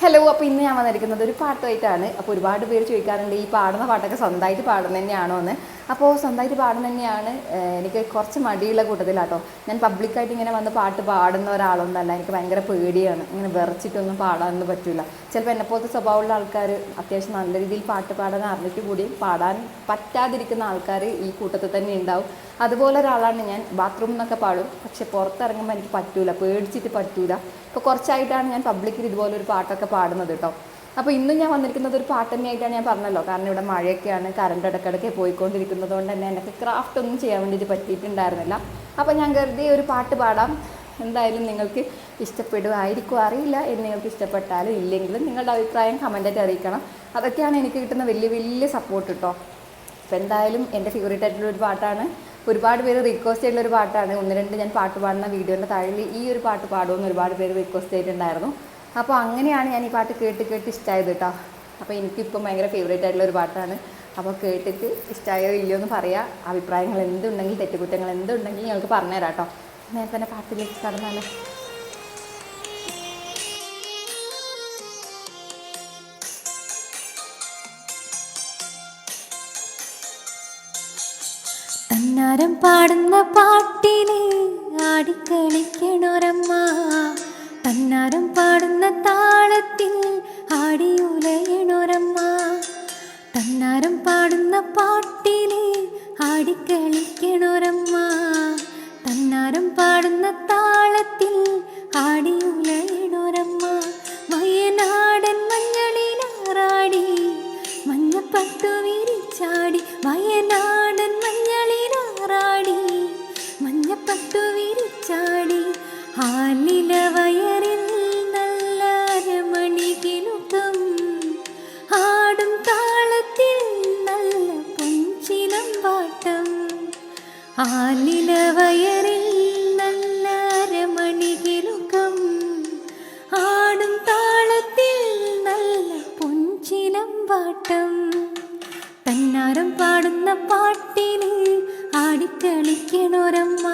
Hello അപ്പോൾ ഇന്ന് ഞാൻ വന്നിരിക്കുന്നത് ഒരു പാട്ടുമായിട്ടാണ് അപ്പോൾ ഒരുപാട് പേര് ചോദിക്കാറുണ്ട് ഈ പാടുന്ന പാട്ടൊക്കെ സ്വന്തമായിട്ട് പാടുന്ന തന്നെയാണോ എന്ന്. അപ്പോൾ സ്വന്തമായിട്ട് പാടുന്ന തന്നെയാണ് എനിക്ക് കുറച്ച് മടിയുള്ള കൂട്ടത്തിലാട്ടോ. ഞാൻ പബ്ലിക്കായിട്ട് ഇങ്ങനെ വന്ന് പാട്ട് പാടുന്ന ഒരാളൊന്നല്ല എനിക്ക് ഭയങ്കര പേടിയാണ്. ഇങ്ങനെ വിറച്ചിട്ടൊന്നും പാടാനൊന്നും പറ്റില്ല ചിലപ്പോൾ എന്നെപ്പോലത്തെ സ്വഭാവമുള്ള ആൾക്കാർ അത്യാവശ്യം നല്ല രീതിയിൽ പാട്ട് പാടാൻ അറിഞ്ഞിട്ട് കൂടി പാടാൻ പറ്റാതിരിക്കുന്ന ആൾക്കാർ ഈ കൂട്ടത്തിൽ തന്നെ ഉണ്ടാവും. അതുപോലെ ഒരാളാണ് ഞാൻ ബാത്റൂമിൽ നിന്നൊക്കെ പാടും. പക്ഷെ പുറത്തിറങ്ങുമ്പോൾ എനിക്ക് പറ്റൂല പേടിച്ചിട്ട് പറ്റൂല. ഇപ്പോൾ കുറച്ചായിട്ടാണ് ഞാൻ പബ്ലിക്കിൽ ഇതുപോലൊരു പാട്ടൊക്കെ പാടുന്നത് കേട്ടോ. അപ്പോൾ ഇന്ന് ഞാൻ വന്നിരിക്കുന്നത് ഒരു പാട്ട് ഞാൻ പറഞ്ഞല്ലോ. കാരണം ഇവിടെ മഴയൊക്കെയാണ് കറണ്ട് ഇടയ്ക്കിടയ്ക്ക് പോയിക്കൊണ്ടിരിക്കുന്നത് കൊണ്ട് തന്നെ എനിക്ക് ക്രാഫ്റ്റ് ഒന്നും ചെയ്യാൻ വേണ്ടിയിട്ട് പറ്റിയിട്ടുണ്ടായിരുന്നില്ല. അപ്പോൾ ഞാൻ കരുതി ഒരു പാട്ട് പാടാം. എന്തായാലും നിങ്ങൾക്ക് ഇഷ്ടപ്പെടുമായിരിക്കും അറിയില്ല. എന്ന് നിങ്ങൾക്ക് ഇഷ്ടപ്പെട്ടാലും ഇല്ലെങ്കിലും നിങ്ങളുടെ അഭിപ്രായം കമന്റായിട്ട് അറിയിക്കണം. അതൊക്കെയാണ് എനിക്ക് കിട്ടുന്ന വലിയ വലിയ സപ്പോർട്ട് കേട്ടോ അപ്പോൾ എന്തായാലും എന്റെ ഫേവറേറ്റ് ആയിട്ടുള്ള ഒരു പാട്ടാണ്. ഒരുപാട് പേര് റിക്വസ്റ്റ് ചെയ്തിട്ടുള്ള ഒരു പാട്ടാണ്. ഒന്ന് രണ്ട് ഞാൻ പാട്ട് പാടുന്ന വീഡിയോന്റെ താഴെ ഈ ഒരു പാട്ട് പാടുമെന്ന് ഒരുപാട് പേര് റിക്വസ്റ്റ് ചെയ്തിട്ടുണ്ടായിരുന്നു. അപ്പോൾ അങ്ങനെയാണ് ഞാൻ ഈ പാട്ട് കേട്ട് കേട്ട് ഇഷ്ടമായത് കേട്ടോ. അപ്പോൾ എനിക്കിപ്പം ഭയങ്കര ഫേവറേറ്റ് ആയിട്ടുള്ള ഒരു പാട്ടാണ്. അപ്പോൾ കേട്ടിട്ട് ഇഷ്ടമായോ ഇല്ലയോ എന്ന് പറയാം. അഭിപ്രായങ്ങൾ എന്തുണ്ടെങ്കിൽ തെറ്റുകുറ്റങ്ങൾ എന്തുണ്ടെങ്കിൽ ഞങ്ങൾക്ക് പറഞ്ഞുതരാം കേട്ടോ. നേരത്തെ തന്നെ പാട്ടിലേക്ക് കടന്നാലോ? തന്നാരം പാടുന്ന പാട്ടിന് ആടിക്കളിക്കണൊരമ്മ. തന്നാരം പാടുന്ന താളത്തിൽ ആടിയുലയണൊരമ്മ തന്നാരം പാടുന്ന പാട്ടിലെ ആടിക്കളിക്കണൊരമ്മ തന്നാരം പാടുന്ന താളത്തിൽ ആലില വയറിൽ നല്ല അരമണികിലുക്കം ആടും താളത്തിൽ നല്ല പൊഞ്ചിലം പാട്ടം തന്നാരം പാടുന്ന പാട്ടിന് ആടിക്കളിക്കണൊരമ്മ.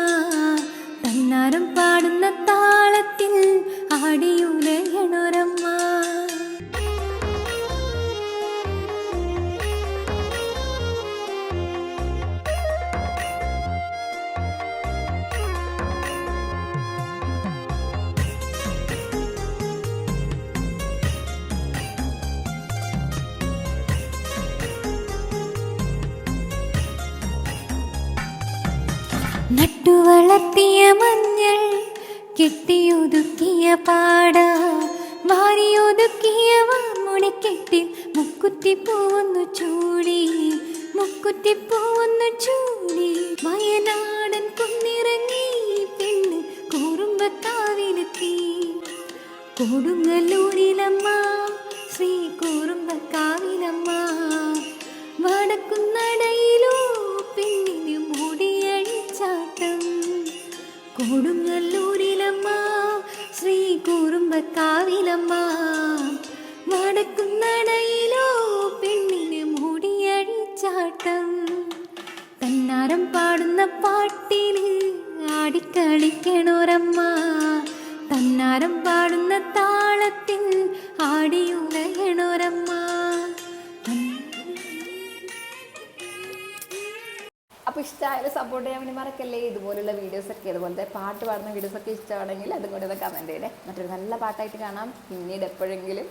നട്ടുവളർത്തിയ മഞ്ഞൾ കെട്ടിയൊതുക്കിയ പാട വാരിയൊതുക്കിയ വാർമുടിക്കെട്ടിൽ മുക്കുത്തി പോവുന്നു ചൂടി മുക്കുത്തി പോവുന്നു ചൂടി. വയനാടൻ കുന്നിറങ്ങി പെണ്ണ് കൂറുമ്പക്കാവിലെത്തി. കൊടുങ്ങല്ലൂരിലമ്മ ശ്രീ കൂറുമ്പക്കാവിലമ്മ കൊടുങ്ങല്ലൂരിലമ്മ ശ്രീ കുറുമ്പക്കാവിലമ്മ. വടക്കുന്നടയിലോ പെണ്ണിന് മുടിയഴിച്ചാട്ടം തന്നാരം പാടുന്ന പാട്ടിന് ആടിക്കളിക്കണോരമ്മ. തന്നാരം പാടുന്ന താളത്തിൽ അപ്പോൾ ഇഷ്ടമായാലും സപ്പോർട്ട് ചെയ്യാൻ വേണ്ടി മറക്കല്ലേ? ഇതുപോലുള്ള വീഡിയോസൊക്കെ ഇതുപോലത്തെ പാട്ട് പാടുന്ന വീഡിയോസൊക്കെ ഇഷ്ടമാണെങ്കിൽ അതും കൂടെ ഒന്ന് കമന്റ് ചെയ്യണേ. മറ്റൊരു നല്ല പാട്ടായിട്ട് കാണാം. പിന്നീട് എപ്പോഴെങ്കിലും.